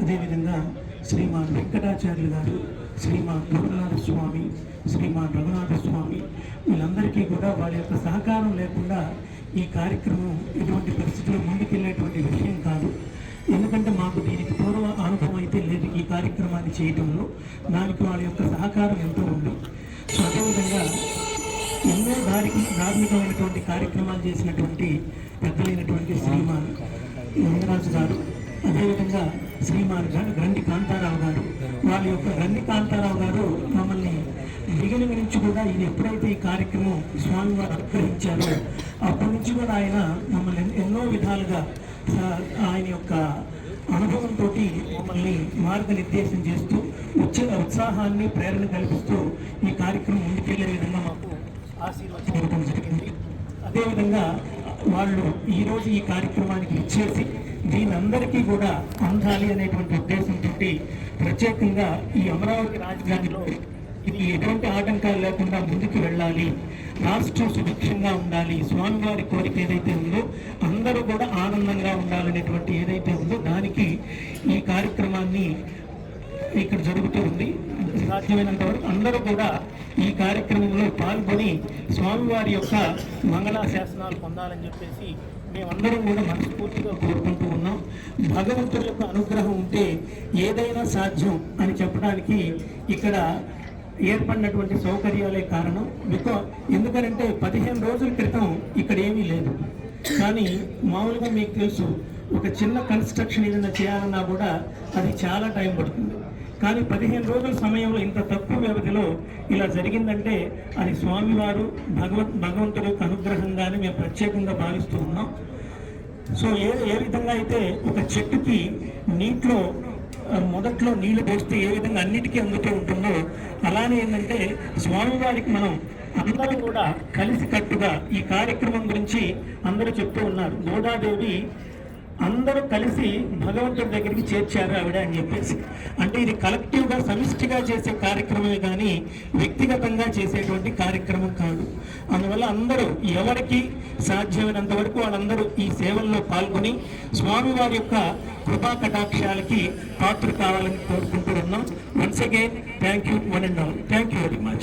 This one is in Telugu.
అదేవిధంగా శ్రీమాన్ వెంకటాచార్యులు గారు శ్రీమాన్ రఘునాథ స్వామి శ్రీమాన్ రఘునాథ స్వామి వీళ్ళందరికీ కూడా వాళ్ళ యొక్క సహకారం లేకుండా ఈ కార్యక్రమం ఎటువంటి పరిస్థితుల్లో ముందుకెళ్ళేటువంటి విషయం కాదు. ఎందుకంటే మాకు దీనికి పూర్వ అనుభవం అయితే లేదు ఈ కార్యక్రమాన్ని చేయడంలో దానికి వాళ్ళ యొక్క సహకారం ఎంతో ఉంది. సో అదేవిధంగా ఎన్నో దారికి ధార్మికమైనటువంటి కార్యక్రమాలు చేసినటువంటి పెద్దలైనటువంటి శ్రీమాన్ లింగరాజు గారు అదేవిధంగా శ్రీమాన్ గ- కాంతారావు గారు వాళ్ళ యొక్క రండి కాంతారావు గారు మమ్మల్ని దిగిన నుంచి కూడా ఈయన ఎప్పుడైతే ఈ కార్యక్రమం స్వామివారు అనుగ్రహించారో అప్పటి నుంచి కూడా ఆయన మమ్మల్ని ఎన్- ఎన్నో విధాలుగా ఆయన యొక్క అనుభవంతో మమ్మల్ని మార్గనిర్దేశం చేస్తూ ఉచ్చ ఉత్సాహాన్ని ప్రేరణ కల్పిస్తూ ఈ కార్యక్రమం ముందుకెళ్ళే విధంగా మాకు ఆశీర్వదించడం జరిగింది. అదేవిధంగా వాళ్ళు ఈరోజు ఈ కార్యక్రమానికి ఇచ్చేసి దీనందరికీ కూడా అందాలి అనేటువంటి ఉద్దేశంతో ప్రత్యేకంగా ఈ అమరావతి రాజధానిలో ఇది ఎటువంటి ఆటంకాలు లేకుండా ముందుకు వెళ్ళాలి రాష్ట్రం సుభిక్షంగా ఉండాలి స్వామివారి కోరిక ఏదైతే ఉందో అందరూ కూడా ఆనందంగా ఉండాలనేటువంటి ఏదైతే ఉందో దానికి ఈ కార్యక్రమాన్ని ఇక్కడ జరుగుతూ ఉంది. సాధ్యమైనంత వరకు అందరూ కూడా ఈ కార్యక్రమంలో పాల్గొని స్వామివారి యొక్క మంగళా శాసనాలు పొందాలని చెప్పేసి మేమందరం కూడా మనస్ఫూర్తిగా కోరుకుంటూ ఉన్నాం. భగవంతుడి యొక్క అనుగ్రహం ఉంటే ఏదైనా సాధ్యం అని చెప్పడానికి ఇక్కడ ఏర్పడినటువంటి సౌకర్యాలే కారణం. బికా ఎందుకనంటే పదిహేను రోజుల క్రితం ఇక్కడ ఏమీ లేదు. కానీ మామూలుగా మీకు తెలుసు ఒక చిన్న కన్స్ట్రక్షన్ ఏదైనా చేయాలన్నా కూడా అది చాలా టైం పడుతుంది. కానీ పదిహేను రోజుల సమయంలో ఇంత తక్కువ వ్యవధిలో ఇలా జరిగిందంటే అది స్వామివారు భగవత్ భగవంతుడి యొక్క అనుగ్రహంగానే మేము ప్రత్యేకంగా భావిస్తూ ఉన్నాం. సో ఏ ఏ విధంగా అయితే ఒక చెట్టుకి నీటిలో మొదట్లో నీళ్ళు పోస్తే ఏ విధంగా అన్నిటికీ అందుతూ ఉంటుందో అలానే ఏంటంటే స్వామివారికి మనం అందరం కూడా కలిసి కట్టుగా ఈ కార్యక్రమం గురించి అందరూ చెప్తూ ఉన్నారు. గోదాదేవి అందరూ కలిసి భగవంతుడి దగ్గరికి చేర్చారు ఆవిడ అని చెప్పేసి. అంటే ఇది కలెక్టివ్గా సమిష్టిగా చేసే కార్యక్రమమే కానీ వ్యక్తిగతంగా చేసేటువంటి కార్యక్రమం కాదు. అందువల్ల అందరూ ఎవరికి సాధ్యమైనంత వరకు వాళ్ళందరూ ఈ సేవల్లో పాల్గొని స్వామివారి యొక్క కృపా కటాక్షాలకి పాత్ర కావాలని కోరుకుంటూ ఉన్నాం. Once again thank you one and all thank you very much